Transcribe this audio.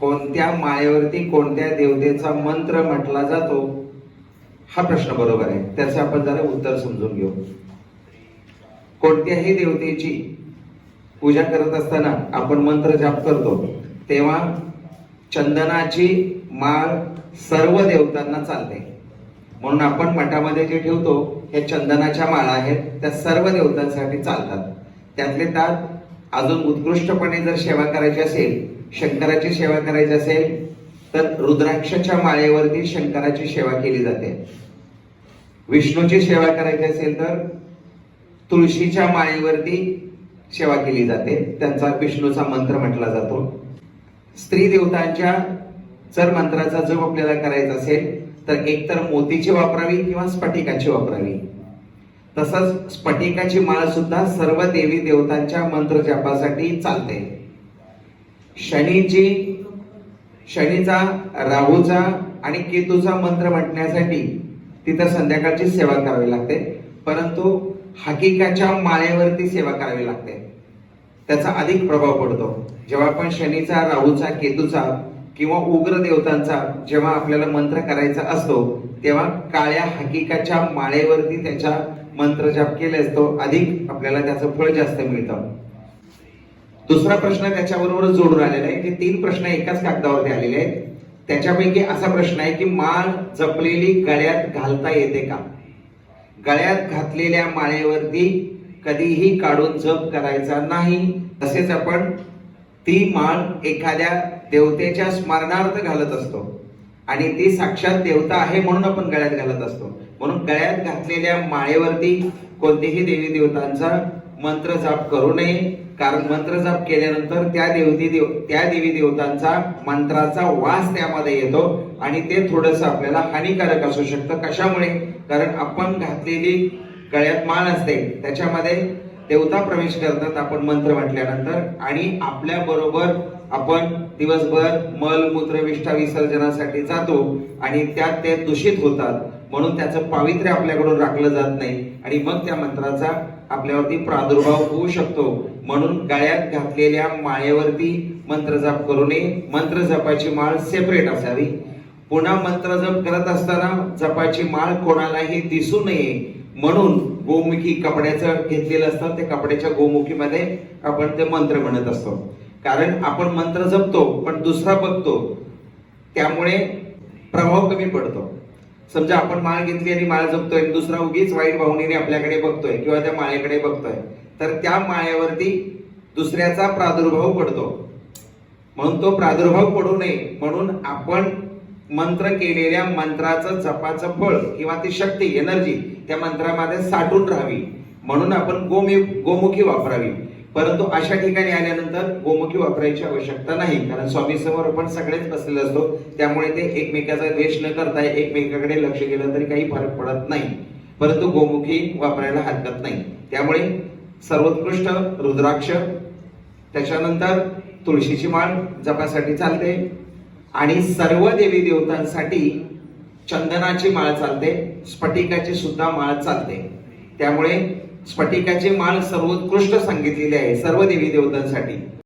कोणत्या माळेवरती कोणत्या देवतेचा मंत्र म्हटला जातो? हा प्रश्न बरोबर आहे. त्याचं आपण जरा उत्तर समजून घेऊ. कोणत्याही देवतेची पूजा करत असताना आपण मंत्र जाप करतो तेव्हा चंदनाची माळ सर्व देवतांना चालते. म्हणून आपण मठामध्ये जे ठेवतो हे चंदनाच्या माळा आहेत त्या सर्व देवतांसाठी चालतात. त्यातले त्यात अजून उत्कृष्टपणे जर सेवा करायची असेल शंकराची सेवा करायची असेल तर रुद्राक्षच्या माळेवरती शंकराची सेवा केली जाते. विष्णूची सेवा करायची असेल तर तुळशीच्या माळेवरती सेवा केली जाते. त्यांचा विष्णूचा मंत्र म्हटला जातो. स्त्री देवतांच्या जर मंत्राचा जप आपल्याला करायचा असेल तर एकतर मोतीची वापरावी किंवा स्फटिकाची वापरावी. तसंच स्फटिकाची माळ सुद्धा सर्व देवी देवतांच्या मंत्र जपासाठी चालते. शनीची शनीचा राहूचा आणि केतूचा मंत्र म्हटण्यासाठी तिथं संध्याकाळची सेवा करावी लागते. परंतु हकीकाच्या माळेवरती सेवा करावी लागते. त्याचा अधिक प्रभाव पडतो. जेव्हा आपण शनीचा राहूचा केतूचा किंवा उग्र देवतांचा जेव्हा आपल्याला मंत्र करायचा असतो तेव्हा काळ्या हकीकाच्या माळेवरती त्याच्या मंत्र जाप केले असतो अधिक आपल्याला त्याचं फळ जास्त मिळतं. दुसरा प्रश्न त्याच्याबरोबर जोडून आलेला आहे. की तीन प्रश्न एकाच कागदावरती आलेले आहेत. त्याच्यापैकी असा प्रश्न आहे की माळ जपलेली गळ्यात घालता येते का? गळ्यात घातलेल्या माळेवरती कधीही काढून जप करायचा नाही. तसेच आपण ती माळ एखाद्या देवतेच्या स्मरणार्थ घालत असतो. आणि ती साक्षात देवता आहे म्हणून आपण गळ्यात घालत असतो. म्हणून गळ्यात घातलेल्या माळेवरती कोणतेही देवी देवतांचा मंत्र जाप करू नये. कारण मंत्र जाप केल्यानंतर त्या देवती देव त्या देवी देवतांचा मंत्राचा वास त्यामध्ये येतो आणि ते थोडस आपल्याला हानिकारक असू शकतं. कशामुळे? कारण आपण घातलेली गळ्यात माळ असते. त्याच्यामध्ये देवता प्रवेश करतात आपण मंत्र म्हटल्यानंतर. आणि आपल्या बरोबर आपण दिवसभर मल मूत्र विष्ठा विसर्जनासाठी जातो आणि त्यात ते दूषित होतात. म्हणून त्याचं पावित्र्य आपल्याकडून राखलं जात नाही. आणि मग त्या मंत्राचा आपल्यावरती प्रादुर्भाव होऊ शकतो. म्हणून गळ्यात घातलेल्या माळेवरती मंत्र जप करू नये. मंत्र जपाची माळ सेपरेट असावी. पुन्हा मंत्र जप करत असताना जपाची माळ कोणालाही दिसू नये. म्हणून गोमुखी कपड्याचं घेतलेलं असतं ते कपड्याच्या गोमुखीमध्ये आपण ते मंत्र म्हणत असतो. कारण आपण मंत्र जपतो पण दुसरा बघतो. त्यामुळे प्रभाव कमी पडतो. समजा आपण माळ घेतली आणि माळ जपतोय आणि दुसरा उगीच वाईट भावनेने आपल्याकडे बघतोय किंवा त्या माळेकडे बघतोय तर त्या माळ्यावरती दुसऱ्याचा प्रादुर्भाव पडतो. म्हणून तो प्रादुर्भाव पडू नये. म्हणून आपण मंत्र केलेल्या मंत्राचं जपाचं फळ किंवा ती शक्ती एनर्जी त्या मंत्रामध्ये साठून राहावी. म्हणून आपण गोमु गोमुखी वापरावी. परंतु अशा ठिकाणी आल्यानंतर गोमुखी वापरायची आवश्यकता नाही कारण स्वामी समोर आपण सगळेच बसलेले असतो. त्यामुळे ते एकमेकाचा द्वेष न करता एकमेकाकडे लक्ष केलं तरी काही फरक पडत नाही. परंतु गोमुखी वापरायला हरकत नाही. त्यामुळे सर्वोत्कृष्ट रुद्राक्ष त्याच्यानंतर तुळशीची माळ जपासाठी चालते आणि सर्व देवी देवतांसाठी चंदनाची माळ चालते स्फटिकाची सुद्धा माळ चालते. त्यामुळे स्फटिकाचे मान सर्वोत्कृष्ट सांगितलेले आहे सर्व देवी देवतांसाठी.